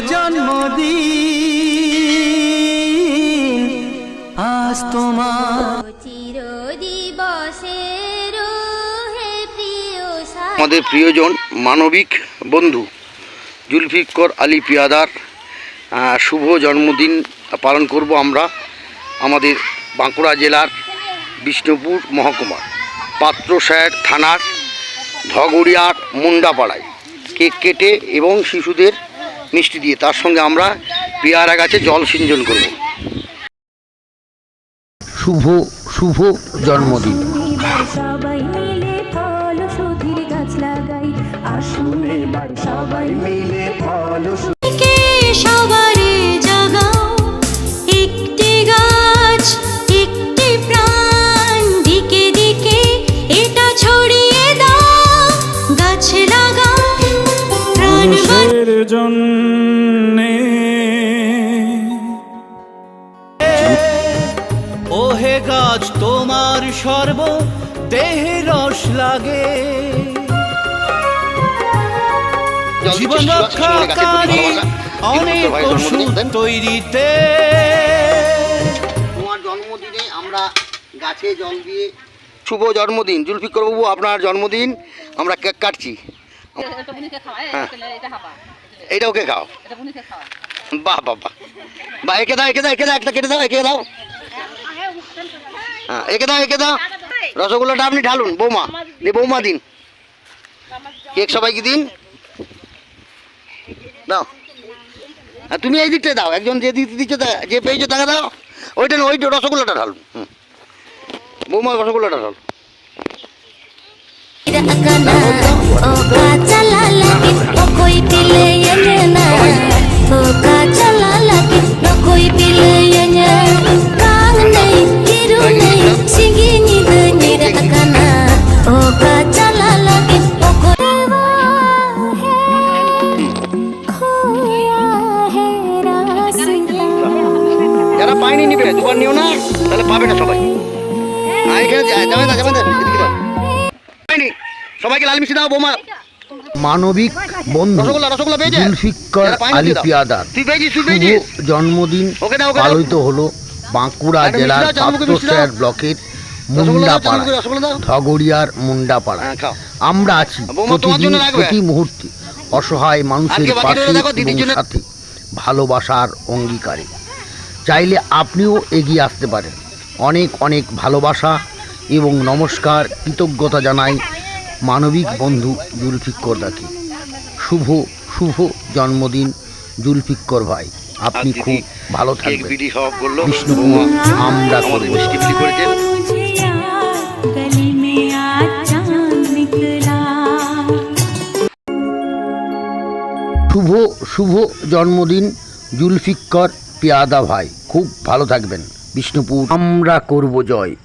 জন্মদিন আজ তোমার আমাদের প্রিয়জন মানবিক বন্ধু জুলফিকর আলী পিয়াদার শুভ জন্মদিন পালন করব আমরা আমাদের বাঁকুড়া জেলার বিষ্ণুপুর মহকুমা পাত্রসায়ের থানার ধগড়িয়ার মুন্ডাপাড়ায়। কেক কেটে এবং শিশুদের মিষ্টি দিয়ে। তার সঙ্গে আমরা পেয়ারা গাছে জল সিঞ্চন করব। শুভ শুভ জন্মদিন। সবাই মিলে ফল সুধীর গাছ লাগাই। আসুন এবার সবাই মিলে ফল জন্যে। ওহে গাছ তোমার সর্ব দেহে রস লাগে। জীবন রক্ষাকারী অনেক ওষুধ তৈরিতে। তোমার জন্মদিনে আমরা গাছে জল দিয়ে শুভ জন্মদিন। জুলফিকর বাবু আপনার জন্মদিন আমরা কেক কাটছি। হ্যাঁ। এইটা ওকে খাও। বাহ বাহ বাহ। বাহ একে দাও একে দাও একে দাও একটা কেটে দাও একে দাও। হ্যাঁ একে দাও একে দাও। রসগোল্লাটা আপনি ঢালুন বৌমা দিয়ে বৌমা দিন। কেক সবাইকে দিন? দাও। আর তুমি এই দিকটায় দাও একজন যে দিতে দিচ্ছে তা- যে পেয়েছ তাকে দাও। ওইটা না ওইটা রসগোল্লাটা ঢালুন হুম। বৌমা রসগোল্লাটা ঢাল নকই পিলে না তো কাজলা লাগে নকই পিলে কাং নেই হিরু নেই সবাইকে লাল মিশি দাও বোমা মানবিক বন্ধু জুলফিকর আলী পিয়াদার। শুভ জন্মদিন। পালিত হলো বাঁকুড়া জেলার। পাত্রসায়ার ব্লকের মুন্ডাপাড়া চামুকে ধগড়িয়ার মুন্ডাপাড়া হ্যাঁ, আমরা আছি প্রতিদিন প্রতি মুহূর্তে অসহায় মানুষের পাশে এবং সাথে ভালোবাসার অঙ্গীকারে। চাইলে আপনিও এগিয়ে আসতে পারেন। অনেক অনেক ভালোবাসা এবং নমস্কার কৃতজ্ঞতা জানাই মানবিক বন্ধু জুলফিক্করদাকে শুভ শুভ জন্মদিন জুলফিক্কর ভাই। আপনি খুব ভালো থাকবেন। আমরা করব। শুভ শুভ জন্মদিন জুলফিক্কর পিয়াদা ভাই। খুব ভালো থাকবেন। বিষ্ণুপুর আমরা করব জয়।